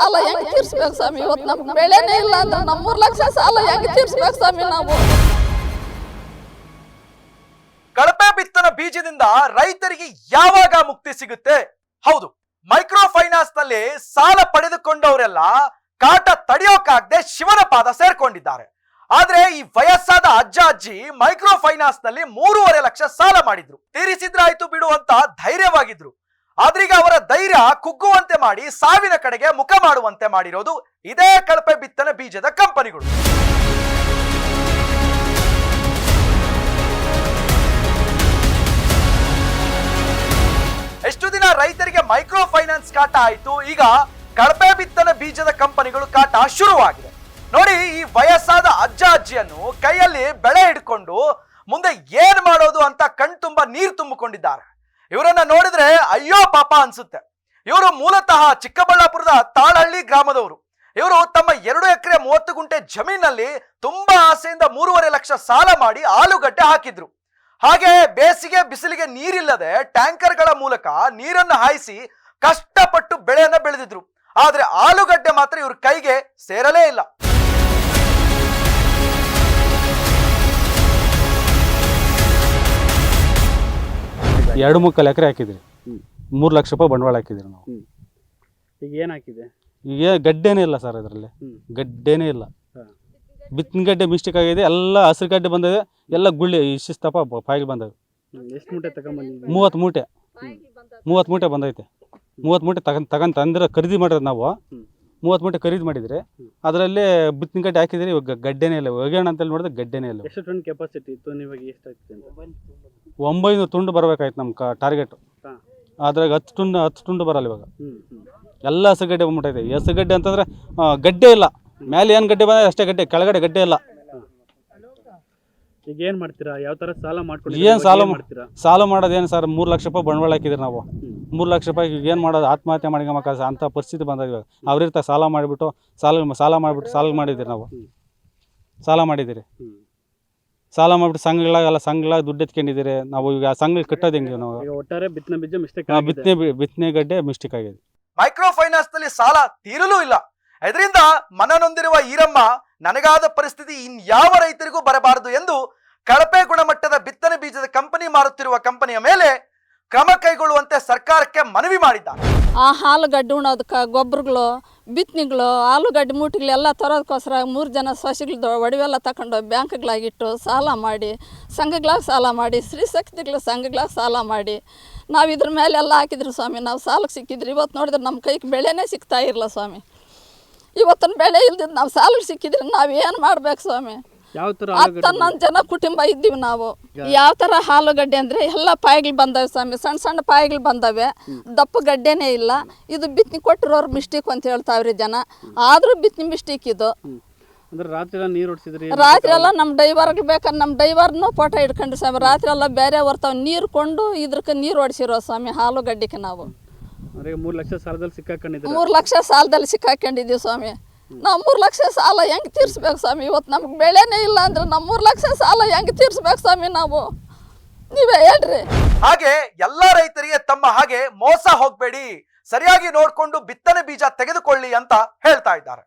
ಸಾಲ ಹೆಂಗ್ ತೀರ್ಸ್ಬೇಕು ಸ್ವಾಮಿ? ಇವತ್ತು ನಮ್ಗೆ ಬೆಳೆನೇ ಇಲ್ಲ ಅಂದ್ರೆ ನಮ್ಮ ಲಕ್ಷ ಸಾಲ ಹೆಂಗ್ ತೀರ್ಸ್ಬೇಕು ಸ್ವಾಮಿ ನಾವು? ಕಳಪೆ ಬಿತ್ತನ ಬೀಜದಿಂದ ರೈತರಿಗೆ ಯಾವಾಗ ಮುಕ್ತಿ ಸಿಗುತ್ತೆ? ಹೌದು ಮೈಕ್ರೋ ಫೈನಾನ್ಸ್ನಲ್ಲಿ ಸಾಲ ಪಡೆದುಕೊಂಡವರೆಲ್ಲ ಕಾಟ ತಡೆಯೋಕಾಗದೆ ಶಿವನ ಪಾದ ಸೇರ್ಕೊಂಡಿದ್ದಾರೆ. ಆದ್ರೆ ಈ ವಯಸ್ಸಾದ ಅಜ್ಜ ಅಜ್ಜಿ ಮೈಕ್ರೋ ಫೈನಾನ್ಸ್ನಲ್ಲಿ ಮೂರುವರೆ ಲಕ್ಷ ಸಾಲ ಮಾಡಿದ್ರು. ತೀರಿಸಿದ್ರಾಯ್ತು ಬಿಡು ಅಂತ ಧೈರ್ಯವಾಗಿದ್ರು. ಆದ್ರೀಗ ಅವರ ಧೈರ್ಯ ಕುಗ್ಗುವಂತೆ ಮಾಡಿ, ಸಾವಿನ ಕಡೆಗೆ ಮುಖ ಮಾಡುವಂತೆ ಮಾಡಿರೋದು ಇದೇ ಕಳಪೆ ಬಿತ್ತನೆ ಬೀಜದ ಕಂಪನಿಗಳು. ಎಷ್ಟು ದಿನ ರೈತರಿಗೆ ಮೈಕ್ರೋ ಫೈನಾನ್ಸ್ ಕಾಟ ಆಯಿತು, ಈಗ ಕಳಪೆ ಬಿತ್ತನೆ ಬೀಜದ ಕಂಪನಿಗಳು ಕಾಟ ಶುರುವಾಗಿದೆ. ನೋಡಿ, ಈ ವಯಸ್ಸಾದ ಅಜ್ಜ ಅಜ್ಜಿಯನ್ನು ಕೈಯಲ್ಲಿ ಬೆಳೆ ಹಿಡ್ಕೊಂಡು ಮುಂದೆ ಏನ್ ಮಾಡೋದು ಅಂತ ಕಣ್ತುಂಬ ನೀರು ತುಂಬಿಕೊಂಡಿದ್ದಾರೆ. ಇವರನ್ನ ನೋಡಿದ್ರೆ ಅಯ್ಯೋ ಪಾಪ ಅನ್ಸುತ್ತೆ. ಇವರು ಮೂಲತಃ ಚಿಕ್ಕಬಳ್ಳಾಪುರದ ತಾಳಹಳ್ಳಿ ಗ್ರಾಮದವರು. ಇವರು ತಮ್ಮ ಎರಡು ಎಕರೆ ಮೂವತ್ತು ಗುಂಟೆ ಜಮೀನಲ್ಲಿ ತುಂಬಾ ಆಸೆಯಿಂದ ಮೂರುವರೆ ಲಕ್ಷ ಸಾಲ ಮಾಡಿ ಆಲೂಗಡ್ಡೆ ಹಾಕಿದ್ರು. ಹಾಗೆ ಬೇಸಿಗೆ ಬಿಸಿಲಿಗೆ ನೀರಿಲ್ಲದೆ ಟ್ಯಾಂಕರ್ಗಳ ಮೂಲಕ ನೀರನ್ನು ಹಾಯಿಸಿ ಕಷ್ಟಪಟ್ಟು ಬೆಳೆಯನ್ನ ಬೆಳೆದಿದ್ರು. ಆದ್ರೆ ಆಲೂಗಡ್ಡೆ ಮಾತ್ರ ಇವ್ರ ಕೈಗೆ ಸೇರಲೇ ಇಲ್ಲ. ಎರಡು ಮುಕ್ಕಾಲು ಎಕರೆ ಹಾಕಿದ್ರಿ. ಮೂರು ಲಕ್ಷ ರೂಪಾಯಿ ಬಂಡವಾಳ ಹಾಕಿದ್ರಿ ನಾವು. ಈಗ ಏನು ಹಾಕಿದೆ ಈಗ ಗಡ್ಡೆನೇ ಇಲ್ಲ ಸರ್ ಅದರಲ್ಲಿ. ಹ್ಮ್. ಗಡ್ಡೆನೇ ಇಲ್ಲ. ಬಿತ್ತಿನ ಗಡ್ಡೆ ಮಿಸ್ಟೇಕ್ ಆಗಿದೆ ಎಲ್ಲ ಹಸಿರು ಗಡ್ಡೆ ಬಂದಿದೆ ಎಲ್ಲ ಗುಳ್ಳಿ ಶಿಸ್ತಪ್ಪ ಫೈಲ್ ಬಂದವೆ ಎಷ್ಟು ಮೂಟೆ ತಗೊಂಬಂದಿದ್ದೆ ಮೂವತ್ತು ಮೂಟೆ. ಮೂವತ್ತು ಮೂಟೆ ಬಂದೈತೆ. ಮೂವತ್ತು ಮೂಟೆ ತಗೊಂಡ್ ತಗೊಂಡ್ ತಂದ್ರೆ ಖರೀದಿ ಮಾಡಿರೋದು ನಾವು. ಮೂವತ್ತು ಮೂಟೆ ಖರೀದಿ ಮಾಡಿದರೆ ಅದರಲ್ಲೇ ಗಡ್ಡೆ ಹಾಕಿದ್ರಿ ಇವಾಗ ಗಡ್ಡೆನೇ ಇಲ್ಲ. ಒಗೆಯೋಣ ಅಂತೇಳಿ ನೋಡಿದ್ರೆ ಗಡ್ಡೆನೇ ಇಲ್ಲ. ಎಷ್ಟು ಟನ್ ಕೆಪಾಸಿಟಿ ಇತ್ತು? ನೀವಾಗ ಎಷ್ಟು ಆಗ್ತಿದೆ ಅಂತ? ಒಂಬೈನೂರು ತುಂಡು ಬರಬೇಕಾಯ್ತು ನಮ್ಮ ಕ ಟಾರ್ಗೆಟ್. ಅದ್ರಾಗ ಹತ್ತು ತುಂಡು ಹತ್ತು ತುಂಡು ಬರಲ್ಲ ಇವಾಗ. ಎಲ್ಲ ಹಸುಗಡ್ಡೆ ಬಂದ್ಬಿಟ್ಟೈತೆ. ಹಸುಗಡ್ಡೆ ಅಂತಂದ್ರೆ ಗಡ್ಡೆ ಇಲ್ಲ. ಮೇಲೆ ಏನು ಗಡ್ಡೆ ಬಂದರೆ ಅಷ್ಟೇ ಗಡ್ಡೆ ಕೆಳಗಡೆ ಗಡ್ಡೆ ಇಲ್ಲ. ಈಗ ಏನು ಮಾಡ್ತೀರಾ? ಯಾವ ಥರ ಸಾಲ ಮಾಡ್ಕೊಂಡು ಏನು ಸಾಲ ಮಾಡ್ತೀರಾ? ಸಾಲ ಮಾಡೋದೇನು ಸರ್? ಮೂರು ಲಕ್ಷ ರೂಪಾಯಿ ಬಂಡವಾಳ ಹಾಕಿದ್ರಿ ನಾವು. ಮೂರು ಲಕ್ಷ ರೂಪಾಯಿ ಏನು ಮಾಡೋದು? ಆತ್ಮಹತ್ಯೆ ಮಾಡ್ಕೊಂಬಕ್ಕ ಅಂಥ ಪರಿಸ್ಥಿತಿ ಬಂದಾಗ ಇವಾಗ ಅವ್ರಿರ್ತ ಸಾಲ ಮಾಡಿಬಿಟ್ಟು ಸಾಲ ಸಾಲ ಮಾಡಿಬಿಟ್ಟು ಸಾಲ ಮಾಡಿದ್ದೀರಿ ನಾವು. ಸಾಲ ಮಾಡಿದ್ದೀರಿ. ಸಾಲ ಮಾಡಿಬಿಟ್ಟು ಸಂಘಗಳಾಗೆಲ್ಲ ಸಂಘಗಳಾಗ ದುಡ್ಡು ಎತ್ಕೊಂಡಿದ್ದೀರಿ. ನಾವು ಈಗ ಆ ಸಂಘ ಕಟ್ಟೋದು ಹೆಂಗೆ ನಾವು? ಒಟ್ಟಾರೆ ಬಿತ್ತನೆ ಬೀಜ ಮಿಸ್ಟೇಕ್ ಬಿತ್ತನೆ ಬಿತ್ತನೆ ಗಡ್ಡೆ ಮಿಸ್ಟೇಕ್ ಆಗಿದೆ. ಮೈಕ್ರೋ ಫೈನಾನ್ಸ್ನಲ್ಲಿ ಸಾಲ ತೀರಲೂ ಇಲ್ಲ. ಇದರಿಂದ ಮನನೊಂದಿರುವ ಈರಮ್ಮ ನನಗಾದ ಪರಿಸ್ಥಿತಿ ಇನ್ಯಾವ ರೈತರಿಗೂ ಬರಬಾರದು ಎಂದು ಕಳಪೆ ಗುಣಮಟ್ಟದ ಬಿತ್ತನೆ ಬೀಜದ ಕಂಪನಿ ಮಾರುತ್ತಿರುವ ಕಂಪನಿಯ ಮೇಲೆ ಕ್ರಮ ಕೈಗೊಳ್ಳುವಂತೆ ಸರ್ಕಾರಕ್ಕೆ ಮನವಿ ಮಾಡಿದ್ದಾರೆ. ಆ ಹಾಲುಗಡ್ಡೆ ಉಣೋದಕ್ಕೆ ಗೊಬ್ಬರಗಳು ಬಿತ್ತನೆಗಳು ಆಲೂಗಡ್ಡೆ ಮೂಟಿಗಳು ಎಲ್ಲ ತರೋದಕ್ಕೋಸ್ಕರ ಮೂರು ಜನ ಸೊಸೆಗಳದ್ದು ಒಡವೆಲ್ಲ ತಗೊಂಡು ಬ್ಯಾಂಕ್ಗಳಾಗಿಟ್ಟು ಸಾಲ ಮಾಡಿ, ಸಂಘಗಳಾಗಿ ಸಾಲ ಮಾಡಿ, ಸ್ತ್ರೀ ಶಕ್ತಿಗಳ ಸಂಘಗಳಾಗ ಸಾಲ ಮಾಡಿ. ನಾವು ಇದ್ರ ಮೇಲೆ ಎಲ್ಲ ಹಾಕಿದ್ರು ಸ್ವಾಮಿ, ನಾವು ಸಾಲಕ್ಕೆ ಸಿಕ್ಕಿದ್ರು. ಇವತ್ತು ನೋಡಿದ್ರೆ ನಮ್ಮ ಕೈಗೆ ಬೆಳೆನೇ ಸಿಗ್ತಾ ಇರಲ್ಲ ಸ್ವಾಮಿ. ಇವತ್ತಿನ ಬೆಳೆ ಇಲ್ದಿದ್ದು ನಾವು ಸಾಲಕ್ಕೆ ಸಿಕ್ಕಿದ್ರೆ ನಾವು ಏನು ಮಾಡ್ಬೇಕು ಸ್ವಾಮಿ? ಯಾವ ತರ ಹನ್ನೊಂದು ಜನ ಕುಟುಂಬ ಇದ್ದೀವಿ ನಾವು. ಯಾವ ಥರ ಆಲೂಗಡ್ಡೆ ಅಂದ್ರೆ ಎಲ್ಲ ಪಾಯಿಗಳು ಬಂದವೆ ಸ್ವಾಮಿ. ಸಣ್ಣ ಸಣ್ಣ ಪಾಯಿಗಳು ಬಂದವೆ. ದಪ್ಪ ಗಡ್ಡೆನೇ ಇಲ್ಲ. ಇದು ಬಿತ್ತನೆ ಕೊಟ್ಟಿರೋರು ಮಿಸ್ಟೇಕ್ ಅಂತ ಹೇಳ್ತಾವ್ರಿ ಜನ. ಆದರೂ ಬಿತ್ನಿ ಮಿಸ್ಟೇಕ್ ಇದು. ಅಂದ್ರೆ ರಾತ್ರಿ ಎಲ್ಲ ನೀರು ಹೊಡ್ಸಿದ್ರಿ ರಾತ್ರಿ ಎಲ್ಲ ನಮ್ಮ ಡೈವರ್ಗೆ ಬೇಕಾದ್ರೆ ನಮ್ಮ ಡೈವರ್ನು ಫೋಟೋ ಇಟ್ಕೊಂಡ್ರಿ ಸ್ವಾಮಿ. ರಾತ್ರಿ ಎಲ್ಲ ಬೇರೆ ಬರ್ತಾವ ನೀರು ಕೊಂಡು ಇದ್ರಕ್ಕೆ ನೀರು ಹೊಡ್ಸಿರೋ ಸ್ವಾಮಿ ಆಲೂಗಡ್ಡೆಗೆ ನಾವು. ಮೂರು ಲಕ್ಷ ಸಾಲದಲ್ಲಿ ಮೂರು ಲಕ್ಷ ಸಾಲದಲ್ಲಿ ಸಿಕ್ಕಾಕೊಂಡಿದ್ದೀವಿ ಸ್ವಾಮಿ. ನಾವು ಮೂರು ಲಕ್ಷ ಸಾಲ ಹೆಂಗೆ ತೀರ್ಸ್ಬೇಕು ಸ್ವಾಮಿ? ಇವತ್ತು ನಮ್ಗೆ ಬೆಳೆನೇ ಇಲ್ಲ ಅಂದ್ರೆ ನಮ್ಮ ಮೂರು ಲಕ್ಷ ಸಾಲ ಹೆಂಗೆ ತೀರ್ಸ್ಬೇಕು ಸ್ವಾಮಿ ನಾವು? ನೀವೇ ಹೇಳ್ರಿ. ಹಾಗೆ ಎಲ್ಲ ರೈತರಿಗೆ ತಮ್ಮ ಹಾಗೆ ಮೋಸ ಹೋಗ್ಬೇಡಿ. ಸರಿಯಾಗಿ ನೋಡ್ಕೊಂಡು ಬಿತ್ತನೆ ಬೀಜ ತೆಗೆದುಕೊಳ್ಳಿ ಅಂತ ಹೇಳ್ತಾ ಇದ್ದಾರೆ.